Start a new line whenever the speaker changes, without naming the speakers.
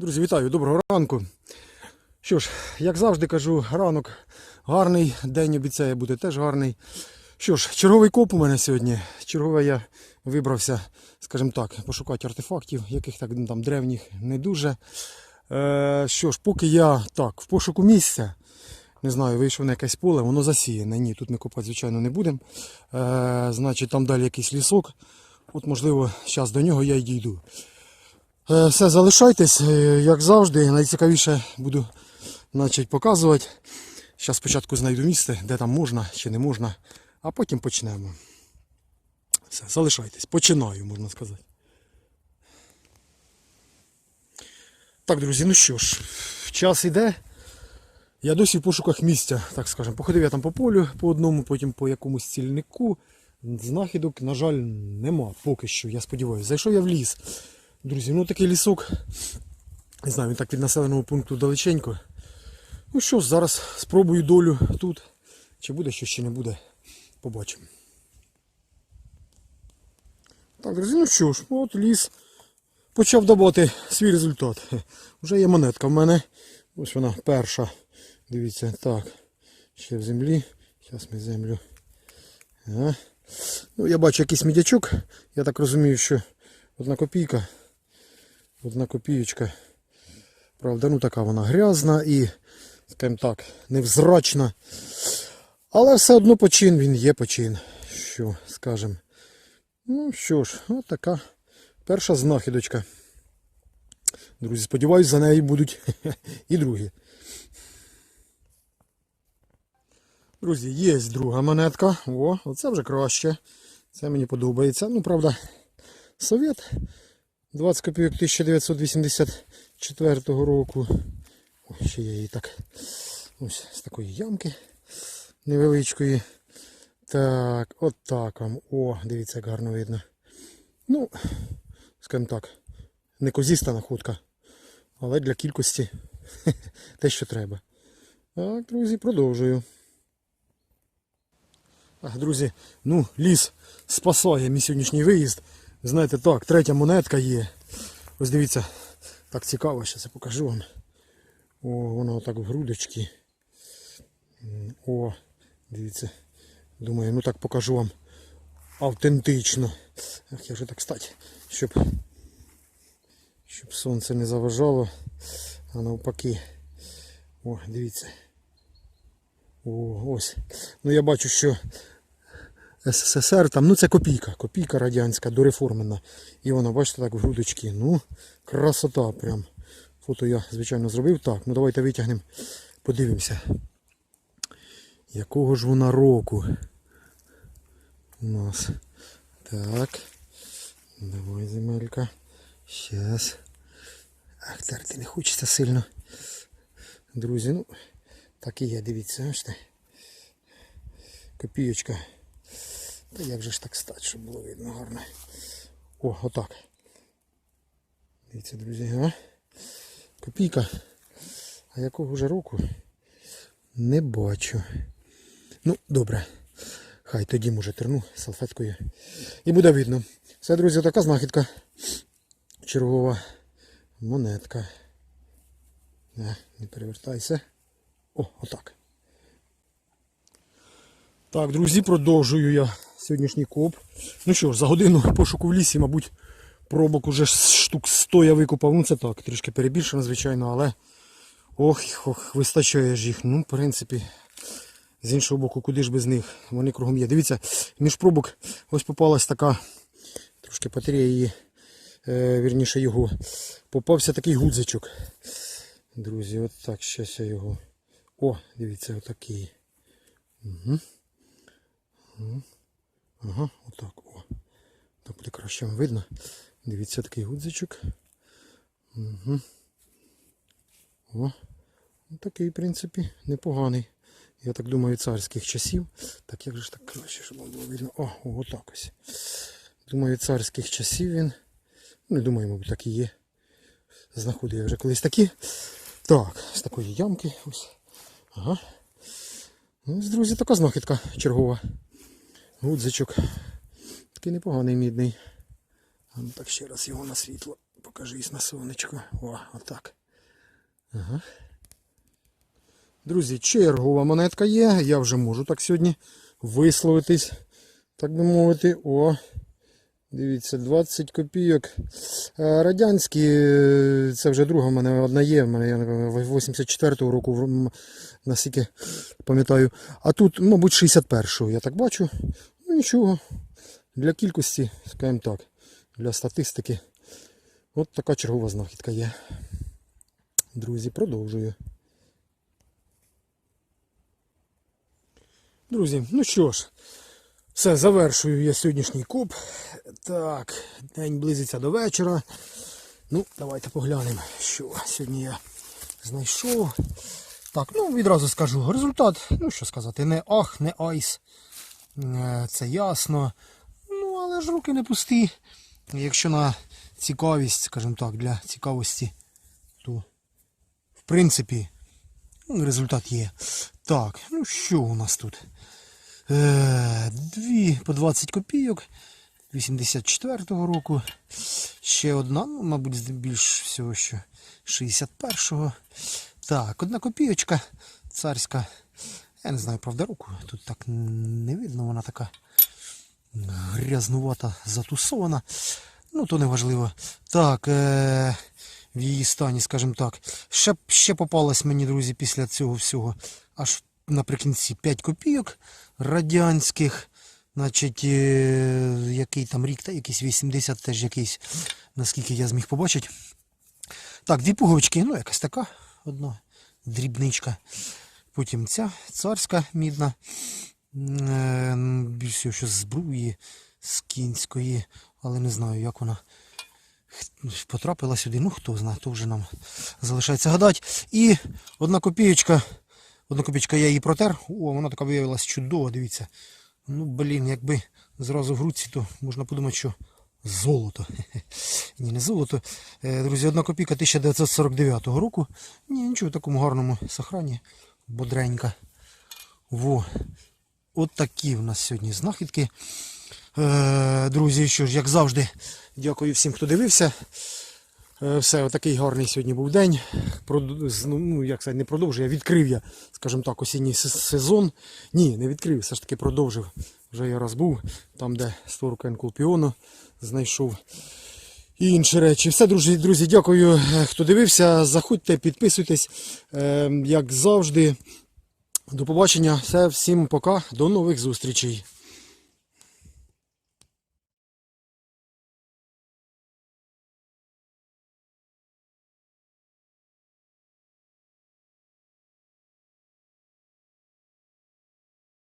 Друзі, вітаю, доброго ранку. Що ж, як завжди кажу, ранок гарний, день обіцяє бути теж гарний. Що ж, черговий коп у мене сьогодні. Чергове я вибрався, скажімо так, пошукати артефактів, яких так ну, там древніх не дуже. Е, що ж, поки я так, в пошуку місця, не знаю, вийшов на якесь поле, воно засіяне. Ні, тут ми копати, звичайно, не будемо. Е, значить, там далі якийсь лісок. От, можливо, зараз до нього я й дійду. Е, Все, залишайтесь, е, як завжди. Найцікавіше буду значить, показувати. Зараз спочатку знайду місце, де там можна чи не можна, а потім почнемо. Все, залишайтесь. Починаю, можна сказати. Так, друзі, ну що ж, час іде. Я досі в пошуках місця, так скажемо. Походив я там по полю по одному, потім по якомусь цільнику. Знахідок, на жаль, нема поки що, я сподіваюся. Зайшов я в ліс. Друзі, ну такий лісок. Не знаю, він так від населеного пункту далеченько. Ну що зараз спробую долю тут. Чи буде що, чи не буде, побачимо. Так, друзі, ну що ж, от ліс почав давати свій результат. Вже є монетка в мене. Ось вона перша. Дивіться, так. Ще в землі. Зараз ми землю. Ага. Ну, я бачу якийсь мідячок. Я так розумію, що одна копійка. Одна копійочка. Правда, ну така вона грязна і, скажімо так, невзрачна. Але все одно почин він є почин. Що скажем. Ну що ж, от така перша знахідочка. Друзі, сподіваюсь, за нею будуть і другі. Друзі, є друга монетка. О, оце вже краще. Це мені подобається. Ну, правда, совет. 20 копійок 1984 року. Ой, ще я її так. Ось з такої ямки невеличкої. Так, от так вам. О, дивіться, гарно видно. Ну, скажімо так, не козіста находка, але для кількості те, що треба. Так, друзі, продовжую. Так, друзі, ну, ліс спасає мій сьогоднішній виїзд. Знаєте, так, третя монетка є. Ось дивіться, так цікаво, зараз я покажу вам. О, воно отак в грудочки. О, дивіться. Думаю, ну так покажу вам автентично. Ах, я вже так стать, щоб, щоб сонце не заважало, а навпаки. О, дивіться. О, ось. Ну я бачу, що СССР там, ну це копійка, копійка радянська, дореформена. І вона, бачите, так в грудочки. Ну, красота прям. Фото я, звичайно, зробив. Так, ну давайте витягнемо, подивимося. Якого ж вона року у нас? Так. Давай, земелька. Щас. Ах, терти не хочеться сильно. Друзі, ну, так і є, дивіться, бачите. Копійочка. Та як же ж так стати, щоб було видно гарно. О, отак. Дивіться, друзі, а? Копійка. А якого вже року? Не бачу. Ну, добре. Хай тоді може терну салфеткою. І буде видно. Все, друзі, така знахідка. Чергова монетка. Не, не перевертайся. О, отак. Так, друзі, продовжую я сьогоднішній коп. Ну що ж, за годину пошуку в лісі, мабуть, пробок уже штук 100 я викопав. Ну це так, трішки перебільшено, звичайно, але ох, ох, вистачає ж їх. Ну, в принципі, з іншого боку, куди ж без них? Вони кругом є. Дивіться, між пробок ось попалась така, трошки потеряє її, е, вірніше його. Попався такий гудзичок. Друзі, от так, щас я його. О, дивіться, отакий. Угу. Ага, отак. О. Так буде краще видно. Дивіться такий гудзичок. Угу. О. Ну, Такий, в принципі, непоганий. Я так думаю, царських часів. Так як же ж так краще, щоб було видно. О, отак ось. Думаю, царських часів він. Ну, не думаю, мабуть, так і є. Знаходив я вже колись такі. Так, з такої ямки. Ось. Ага. Ну, ось, друзі, така знахідка чергова. Гудзичок. Такий непоганий мідний. А ну так ще раз його на світло Покажись на сонечко. О, отак. Ага. Друзі, чергова монетка є. Я вже можу так сьогодні висловитись, так би мовити. О, дивіться, 20 копійок. Е, Радянські, е, це вже друга в мене одна є. В мене я, 84-го року, наскільки пам'ятаю. А тут, мабуть, 61-го, я так бачу. Ну нічого. Для кількості, скажімо так, для статистики. От така чергова знахідка є. Друзі, продовжую. Друзі, ну що ж, все, завершую я сьогоднішній куб. Так, день близиться до вечора. Ну, давайте поглянемо, що сьогодні я знайшов. Так, ну відразу скажу результат. Ну що сказати, не ах, не айс. Е, Це ясно. Ну, але ж руки не пусті. Якщо на цікавість, скажімо так, для цікавості, то в принципі ну, результат є. Так, ну що у нас тут? Е, Дві по 20 копійок 84-го року. Ще одна, ну, мабуть, більш всього, що 61-го. Так, одна копійочка царська. Я не знаю, правда, руку. Тут так не видно, вона така грязнувата, затусована. Ну, то не важливо. Так, е- в її стані, скажімо так. Ще, ще попалось мені, друзі, після цього всього. Аж наприкінці 5 копійок радянських. Значить, е- який там рік, та якийсь 80 теж якийсь, наскільки я зміг побачити. Так, дві пуговички, ну якась така одна дрібничка. Потім ця царська мідна. Е, Більш що з збруї, з кінської, але не знаю, як вона потрапила сюди. Ну, хто знає, то вже нам залишається гадати. І одна копієчка. Одна копійка я її протер. О, вона така виявилася чудова, дивіться. Ну, блін, якби зразу в руці, то можна подумати, що золото. Ні, не золото. Е, Друзі, одна копійка 1949 року. Ні, нічого в такому гарному сохрані. Бодренька. Во. От такі в нас сьогодні знахідки. Е, друзі, що ж, як завжди, дякую всім, хто дивився. Е, Все, отакий гарний сьогодні був день. Ну, Ну, як сказати, не продовжую, я відкрив я, скажімо так, осінній сезон. Ні, не відкрив, все ж таки продовжив. Вже я раз був, там, де створку енкулпіону знайшов. І інші речі. Все, друзі, друзі, дякую, е, хто дивився. Заходьте, підписуйтесь. Е, Як завжди. До побачення. Все, всім пока. До нових зустрічей.